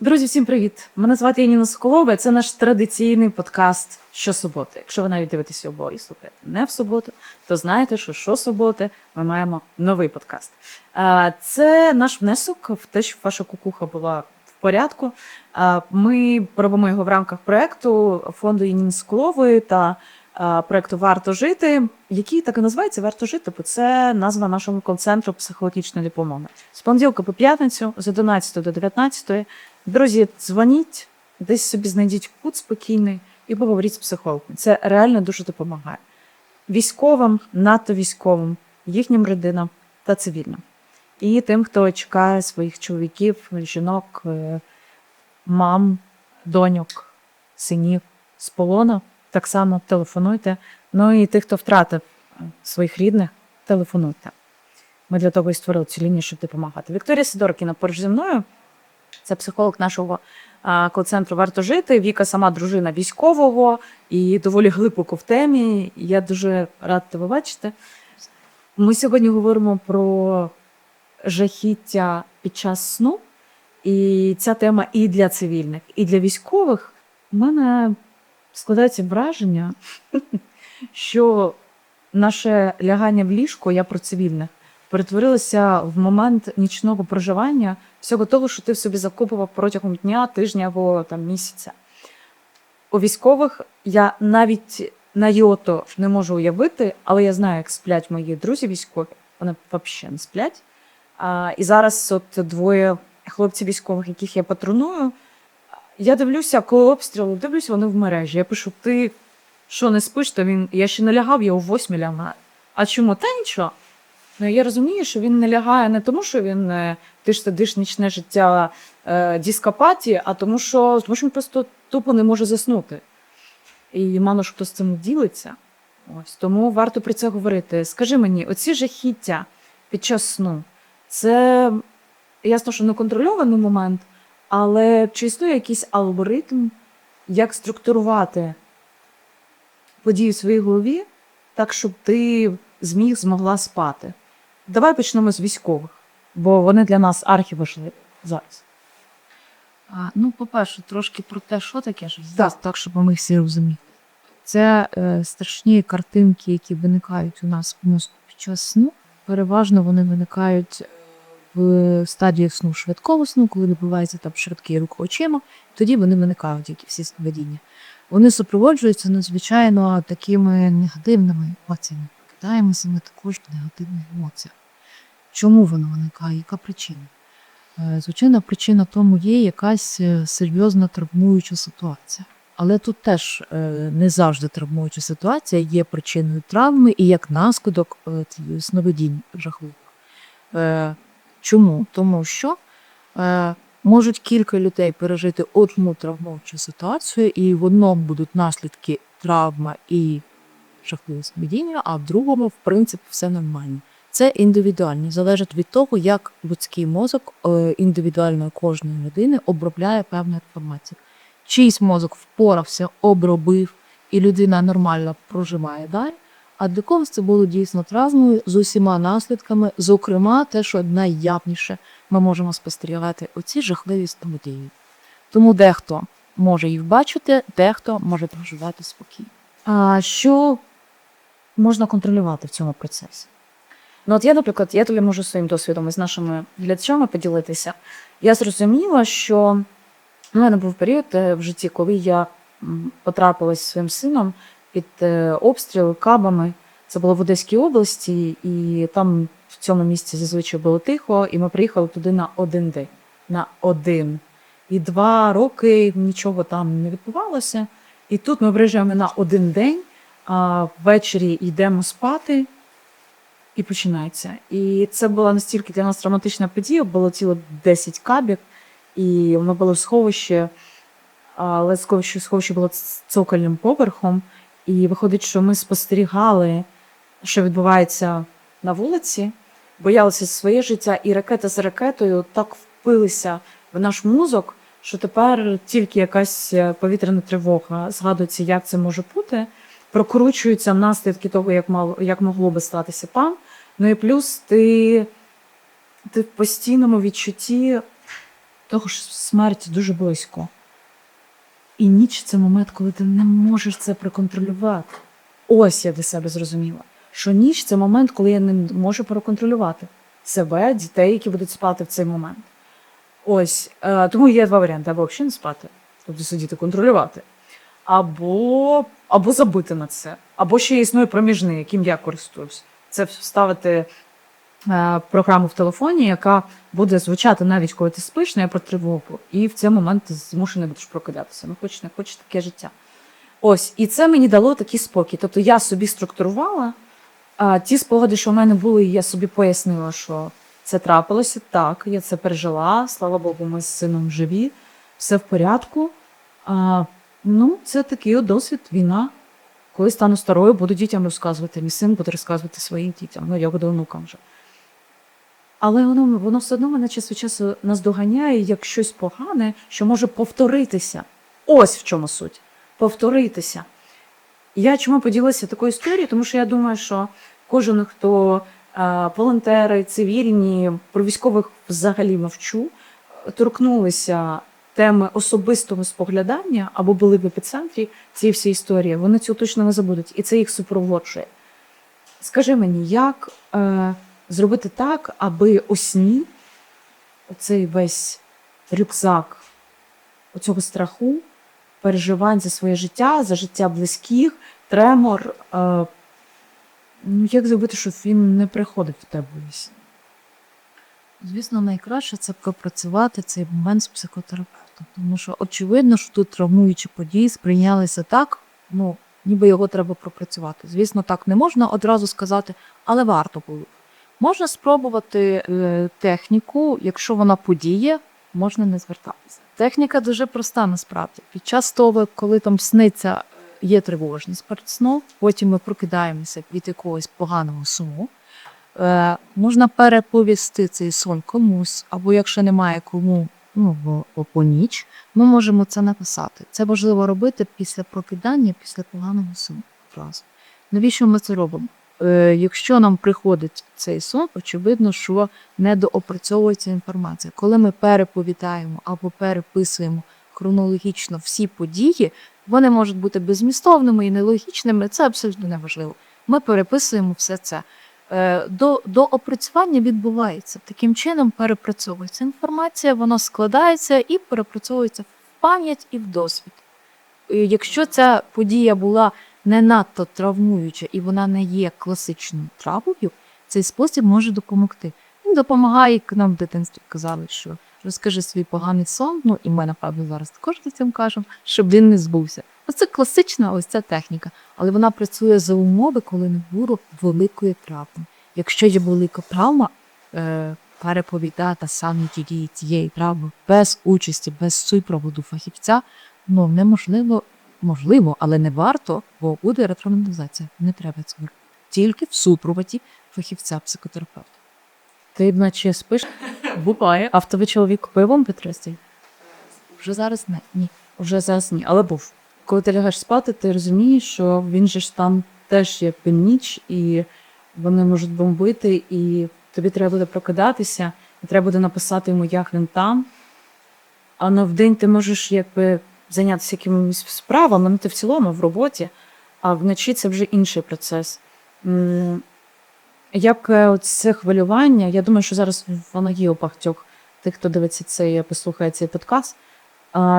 Друзі, всім привіт! Мене звати Яніна Соколова. Це наш традиційний подкаст щосуботи. Якщо ви навіть дивитесь його і слухаєте не в суботу, то знаєте, що щосуботи ми маємо новий подкаст. Це наш внесок в те, щоб ваша кукуха була в порядку. Ми робимо його в рамках проекту фонду Яніни Соколової та проекту Варто жити, який так і називається Варто жити, бо це назва нашого кол-центру психологічної допомоги. З понеділка по п'ятницю з 11 до 19 Друзі, дзвоніть, десь собі знайдіть кут спокійний і поговоріть з психологом. Це реально дуже допомагає. Військовим, надто військовим, їхнім родинам та цивільним. І тим, хто чекає своїх чоловіків, жінок, е, мам, доньок, синів з полону, так само телефонуйте. Ну і тих, хто втратив е, своїх рідних, телефонуйте. Ми для того і створили цю лінію, щоб допомагати. Вікторія Сидоркіна поруч зі мною. Це психолог нашого кол-центру Варто жити. Віка сама дружина військового і доволі глибоко в темі. Я дуже рада тебе бачити. Ми сьогодні говоримо про жахіття під час сну. І ця тема і для цивільних, і для військових. У мене складається враження, що наше лягання в ліжко, я про цивільних, перетворилося в момент нічного проживання всього того, що ти собі закопував протягом дня, тижня або там місяця. У військових я навіть на йото не можу уявити, але я знаю, як сплять мої друзі військові. Вони взагалі не сплять. А, і зараз от двоє хлопців військових, яких я патроную. Я дивлюся, коли обстріли, дивлюся, вони в мережі. Я пишу: ти що не спиш? То він я ще не лягав, я у восьмій лягаю. А чому? Та нічого. Ну, я розумію, що він не лягає не тому, що він е, ти ж сидиш нічне життя е, дископатії, а тому, що, тому що він просто тупо не може заснути. І мало ж хто з цим ділиться. Ось тому варто про це говорити. Скажи мені, оці жахіття під час сну, це ясно, що неконтрольований момент, але чи існує якийсь алгоритм, як структурувати події в своїй голові, так, щоб ти зміг змогла спати? Давай почнемо з військових, бо вони для нас архіважливі зараз. А, ну, по-перше, трошки про те, що таке життя, Так. так, щоб ми всі розуміли. Це е, страшні картинки, які виникають у нас в мозку під час сну. Переважно вони виникають е, в стадії сну швидкого сну, коли відбувається там швидкий рух очима, тоді вони виникають, як і всі сновидіння. Вони супроводжуються надзвичайно такими негативними емоціями. Покидаємося ми також в негативних емоціях. Чому воно виникає? Яка причина? Е, Звичайно, причина тому є якась е, серйозна травмуюча ситуація. Але тут теж е, не завжди травмуюча ситуація є причиною травми і як наслідок сновидінь жахливих. Чому? Тому що можуть кілька людей пережити одну травмуючу ситуацію, і в одному будуть наслідки травма і жахливе сновидіння, а в другому, в принципі, все нормально. Це індивідуально, залежить від того, як людський мозок е, індивідуально кожної людини обробляє певну інформацію. Чийсь мозок впорався, обробив, і людина нормально проживає далі. А для когось це було дійсно травмою з усіма наслідками, зокрема, те, що найявніше ми можемо спостерігати оці жахливі сновидіння. Тому дехто може їх бачити, дехто може проживати спокійно. А що можна контролювати в цьому процесі? Ну, от я, наприклад, я тобі можу своїм досвідом і з нашими глядачами поділитися. Я зрозуміла, що у мене був період е, в житті, коли я м, потрапилась зі своїм сином під е, обстріл кабами. Це було в Одеській області, і там в цьому місці зазвичай було тихо, і ми приїхали туди на один день. На один. І два роки нічого там не відбувалося. І тут ми приїжджаємо на один день, а ввечері йдемо спати, і починається. І це була настільки для нас травматична подія, було ціло 10 кабів, і воно було в сховище, але сховище, було цокольним поверхом. І виходить, що ми спостерігали, що відбувається на вулиці, боялися своє життя, і ракета за ракетою так впилися в наш мозок, що тепер тільки якась е, повітряна тривога згадується, як це може бути. Прокручуються наслідки того, як мало як могло би статися пан. Ну і плюс ти, ти в постійному відчутті Того ж смерть дуже близько. І ніч це момент, коли ти не можеш це проконтролювати. Ось я для себе зрозуміла, що ніч це момент, коли я не можу проконтролювати себе, дітей, які будуть спати в цей момент. Ось е, тому є два варіанти: або взагалі не спати, тобто сидіти контролювати, або, або забити на це, або ще існує проміжний, яким я користуюсь. Це вставити е, програму в телефоні, яка буде звучати навіть коли ти спиш, не про тривогу, і в цей момент ти змушений будеш прокидатися. Ну, хоч не хочеш таке життя. Ось, і це мені дало такий спокій. Тобто я собі структурувала а, ті спогади, що в мене були, і я собі пояснила, що це трапилося так, я це пережила. Слава Богу, ми з сином живі, все в порядку. А, ну, це такий от досвід, війна. Коли стану старою, буду дітям розказувати. Мій син буде розказувати своїм дітям, ну я буду онукам вже. Але воно, воно все одно мене час від часу наздоганяє як щось погане, що може повторитися. Ось в чому суть. Повторитися. Я чому поділилася такою історією? Тому що я думаю, що кожен, хто е, волонтери, цивільні, про військових взагалі мовчу, торкнулися теми особистого споглядання або були в епіцентрі цієї всієї історії, вони цього точно не забудуть, і це їх супроводжує. Скажи мені, як е, зробити так, аби у сні оцей весь рюкзак оцього страху, переживань за своє життя, за життя близьких, тремор. Е, ну, як зробити, щоб він не приходив в тебе? Звісно, найкраще це пропрацювати цей момент з психотерапевтом. Тому що очевидно, що тут травмуючі події сприйнялися так, ну, ніби його треба пропрацювати. Звісно, так не можна одразу сказати, але варто було. Можна спробувати е, техніку, якщо вона подіє, можна не звертатися. Техніка дуже проста насправді. Під час того, коли там сниться, є тривожність перед сном, потім ми прокидаємося від якогось поганого сну. Е, можна переповісти цей сон комусь, або якщо немає кому ну, по ніч, ми можемо це написати. Це важливо робити після прокидання, після поганого сну. Одразу. Навіщо ми це робимо? Е, якщо нам приходить цей сон, очевидно, що недоопрацьовується інформація. Коли ми переповідаємо або переписуємо хронологічно всі події, вони можуть бути безмістовними і нелогічними, це абсолютно неважливо. Ми переписуємо все це. Е, До, до опрацювання відбувається. Таким чином перепрацьовується інформація, вона складається і перепрацьовується в пам'ять і в досвід. Якщо ця подія була не надто травмуюча і вона не є класичною травмою, цей спосіб може допомогти. Він допомагає, як нам в дитинстві казали, що розкажи свій поганий сон, ну і ми, напевно, зараз також дітям кажемо, щоб він не збувся. Оце класична ось ця техніка, але вона працює за умови, коли не було великої травми. Якщо є велика травма, е, переповідати саме ті дії цієї травми без участі, без супроводу фахівця, ну неможливо, можливо, але не варто, бо буде ретравматизація. Не треба цього. Тільки в супроводі фахівця психотерапевта. Ти наче спиш? Буває. А в тебе чоловік купив вам? Вже зараз не ні. Вже зараз ні, але був. Коли ти лягаєш спати, ти розумієш, що він же ж там теж є північ, і вони можуть бомбити, і тобі треба буде прокидатися, і треба буде написати йому, як він там. А на вдень ти можеш якби зайнятися якимись справами, ну ти в цілому в роботі, а вночі це вже інший процес. Як е, це хвилювання, я думаю, що зараз воно є у багатьох тих, хто дивиться цей, послухає цей подкаст.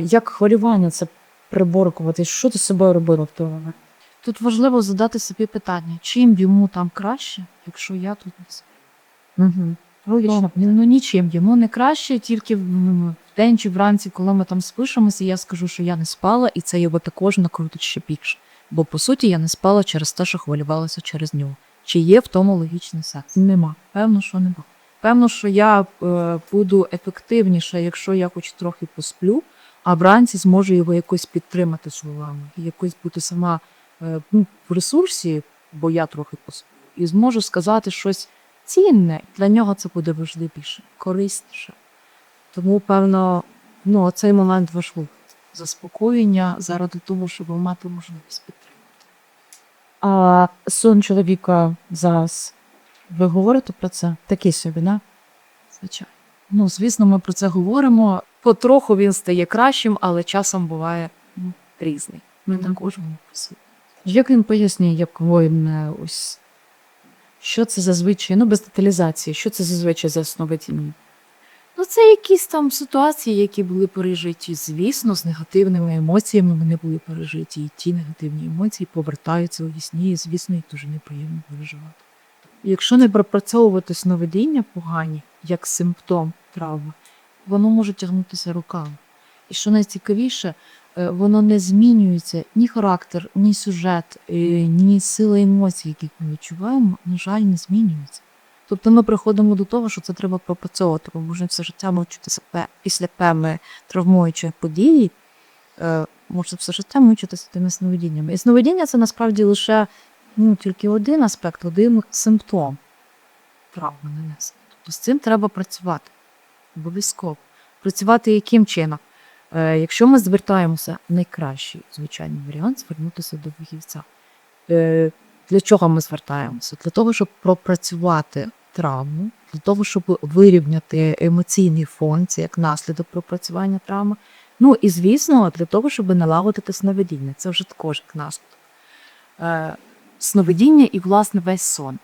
Як хвилювання це приборкувати? Що ти з собою робила в той момент? Тут важливо задати собі питання, чим йому там краще, якщо я тут не сплю. Угу. Ну, ну нічим йому не краще, тільки в в день чи вранці, коли ми там спишемося, я скажу, що я не спала, і це його також накрутить ще більше. Бо по суті я не спала через те, що хвилювалася через нього. Чи є в тому логічний сенс? Нема. Певно, що нема. Певно, що я е, буду ефективніше, якщо я хоч трохи посплю, а вранці зможу його якось підтримати словами, якось бути сама е, ну, в ресурсі, бо я трохи посплю, і зможу сказати щось цінне. Для нього це буде важливіше, корисніше. Тому, певно, ну, цей момент важливий. Заспокоєння заради того, щоб мати можливість підтримати. А сон чоловіка зараз. Ви говорите про це? Такий собі, да? Звичайно. Ну, звісно, ми про це говоримо. Потроху він стає кращим, але часом буває ну, різний. Ми посилі. Як він пояснює, як воїн е, ось що це зазвичай, ну без деталізації, що це зазвичай за сновидіння? Ну, це якісь там ситуації, які були пережиті, звісно, з негативними емоціями вони були пережиті, і ті негативні емоції повертаються у вісні, і, звісно, їх дуже неприємно переживати. Якщо не пропрацьовувати сновидіння погані, як симптом травми, воно може тягнутися руками. І що найцікавіше, е, воно не змінюється ні характер, ні сюжет, е, ні сила емоцій, які ми відчуваємо, на жаль, не змінюється. Тобто ми приходимо до того, що це треба пропрацьовувати, бо можна все життя мучитися пе- після певної травмуючої події, е, можна все життя мучитися тими сновидіннями. І сновидіння це насправді лише ну, тільки один аспект, один симптом травми нанесення. Тобто з цим треба працювати. Обов'язково. Працювати яким чином? Е, якщо ми звертаємося, найкращий звичайний варіант звернутися до фахівця. Е, для чого ми звертаємося? Для того, щоб пропрацювати травму, для того, щоб вирівняти емоційний фон, це як наслідок пропрацювання травми. Ну і звісно, для того, щоб налагодити сновидіння. Це вже також як наслідок. Е, сновидіння і, власне, весь сон.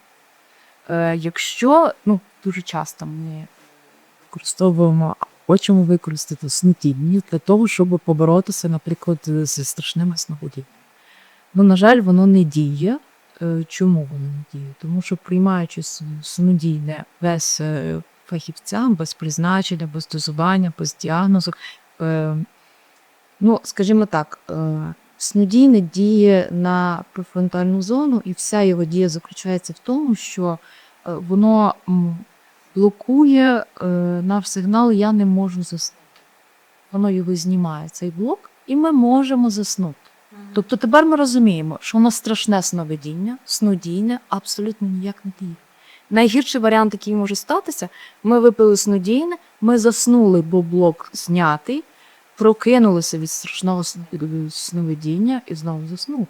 Якщо ну, дуже часто ми використовуємо, а хочемо використати сновидіння для того, щоб поборотися, наприклад, зі страшними сновидіннями. Ну, на жаль, воно не діє. Е, Чому воно не діє? Тому що приймаючи снодійне без е, фахівця, без призначення, без дозування, без діагнозу, е, ну, скажімо так, снодійне діє на префронтальну зону, і вся його дія заключається в тому, що воно блокує е, наш сигнал Я не можу заснути. Воно його знімає, цей блок, і ми можемо заснути. Тобто тепер ми розуміємо, що у нас страшне сновидіння, снодійне, абсолютно ніяк не діє. Найгірший варіант, який може статися, ми випили снодійне, ми заснули, бо блок знятий, прокинулися від страшного сновидіння і знову заснули.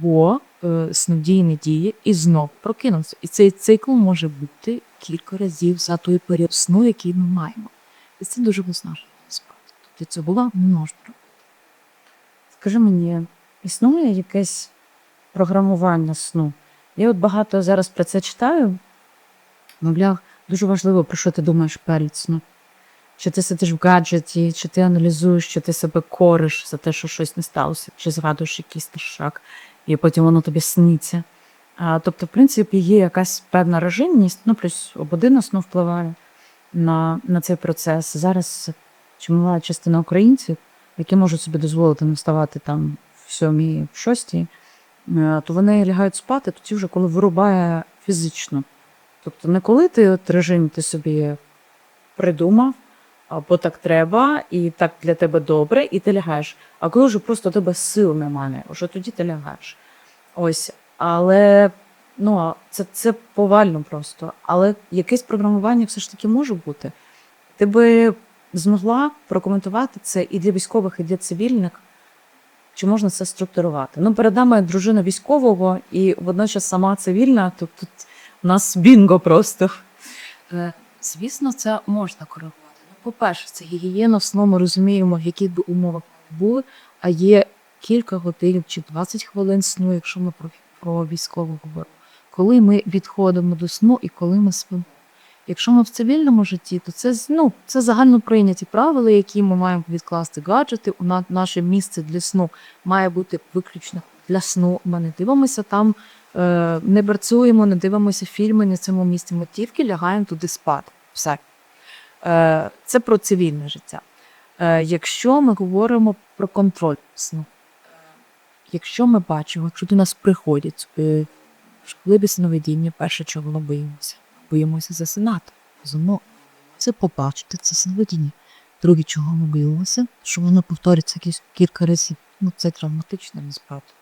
Бо е, снодійне діє і знов прокинувся. І цей цикл може бути кілька разів за той період сну, який ми маємо. І це дуже виснажливо насправді. Тобто це була не можна. Скажи мені, існує якесь програмування сну? Я от багато зараз про це читаю. Мовляв, дуже важливо, про що ти думаєш перед сном. Чи ти сидиш в гаджеті, чи ти аналізуєш, чи ти себе кориш за те, що щось не сталося, чи згадуєш якийсь тишак, і потім воно тобі сниться. Тобто, в принципі, є якась певна режимність, ну плюс година сну впливає на, на цей процес. Зараз чимала частина українців, які можуть собі дозволити не вставати там в сьомій, в шостій, е, то вони лягають спати тоді вже, коли вирубає фізично. Тобто не коли ти от режим ти собі придумав, або так треба, і так для тебе добре, і ти лягаєш. А коли вже просто у тебе сил немає, вже тоді ти лягаєш. Ось. Але ну, це, це повально просто. Але якесь програмування все ж таки може бути. Ти би змогла прокоментувати це і для військових, і для цивільних. Чи можна це структурувати? Ну, перед нами дружина військового і водночас сама цивільна, тобто тут у нас бінго просто. Е, Звісно, це можна коригувати. Ну, по-перше, це гігієна сну, ми розуміємо, в яких би були, а є кілька годин чи 20 хвилин сну, якщо ми про, військову говоримо. Коли ми відходимо до сну і коли ми спимо. Якщо ми в цивільному житті, то це ну, це загально прийняті правила, які ми маємо відкласти гаджети. У нас наше місце для сну має бути виключно для сну. Ми не дивимося там, е, не працюємо, не дивимося фільми на цьому місці. Ми тільки лягаємо туди спати. Все. Е, це про цивільне життя. Е, якщо ми говоримо про контроль сну, якщо ми бачимо, якщо до нас приходять е, сновидіння, перше, чого ми боїмося, боїмося засинати. Зумов. Це побачити це сновидіння. Друге, чого ми боїмося, що воно повториться кілька разів. Ну, це травматично насправді.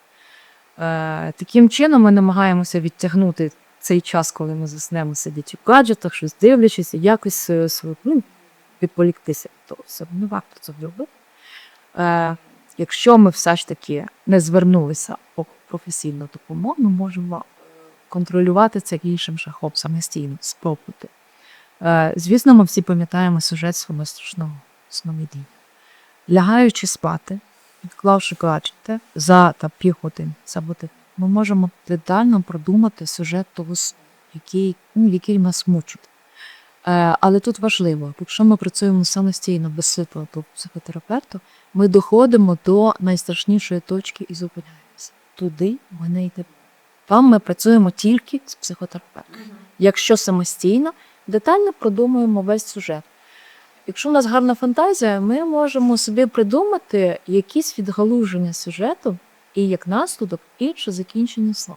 Е, таким чином ми намагаємося відтягнути цей час, коли ми заснемо, сидячи в гаджетах, щось дивлячись, якось е, ну, відполіктися від того всього. Не варто це робити. Е, якщо ми все ж таки не звернулися по професійну допомогу, ми можемо контролювати це іншим шахом самостійно, спробувати. Е, звісно, ми всі пам'ятаємо сюжет свого страшного сновидіння. Лягаючи спати, відклавши гаджети за та півгодини, це буде, ми можемо детально продумати сюжет того який, ну, який нас мучить. Е, але тут важливо, якщо ми працюємо самостійно без світла психотерапевту, ми доходимо до найстрашнішої точки і зупиняємося. Туди ми не йдемо. Там ми працюємо тільки з психотерапевтом. Якщо самостійно, детально продумуємо весь сюжет. Якщо у нас гарна фантазія, ми можемо собі придумати якісь відгалуження сюжету і як наслідок інше закінчення сну.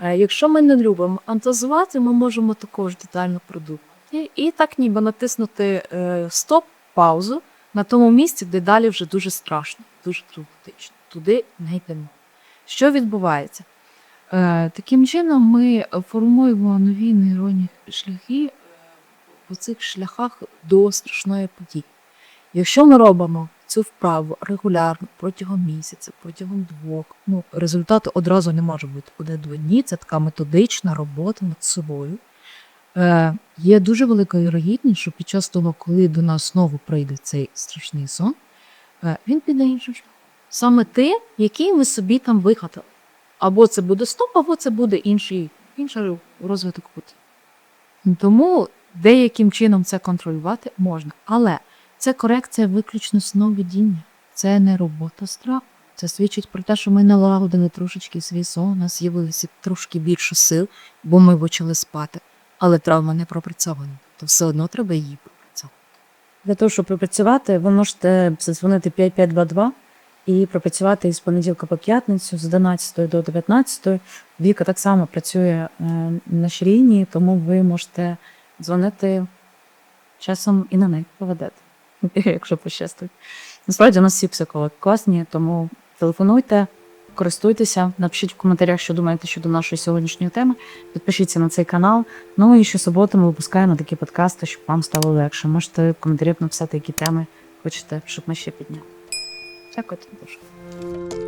Е, Якщо ми не любимо фантазувати, ми можемо також детально продумати. І так ніби натиснути е, стоп, паузу на тому місці, де далі вже дуже страшно, дуже травматично. Туди не йдемо. Що відбувається? Е, Таким чином ми формуємо нові нейронні шляхи по цих шляхах до страшної події. Якщо ми робимо цю вправу регулярно протягом місяця, протягом двох, ну результату одразу не може бути один-два дні. Це така методична робота над собою. Е, є дуже велика вірогідність, що під час того, коли до нас знову прийде цей страшний сон, е, він піде іншим шляхом. Саме те, який ми собі там вигадали. Або це буде стоп, або це буде інший, інший розвиток путі. Тому деяким чином це контролювати можна. Але це корекція виключно сновидіння. Це не робота страху. Це свідчить про те, що ми налагодили трошечки свій сон, у нас з'явилося трошки більше сил, бо ми почали спати. Але травма не пропрацьована, то все одно треба її пропрацьовувати. Для того, щоб пропрацювати, ви можете задзвонити 5522 і пропрацювати із понеділка по п'ятницю з 11 до 19. Віка так само працює е, на лінії, тому ви можете дзвонити часом і на неї поведете, якщо пощастить. Насправді у нас всі психологи класні, тому телефонуйте, користуйтеся, напишіть в коментарях, що думаєте щодо нашої сьогоднішньої теми. Підпишіться на цей канал. Ну і щосуботу ми випускаємо такі подкасти, щоб вам стало легше. Можете в коментарях написати, які теми хочете, щоб ми ще підняли. Дякую дуже.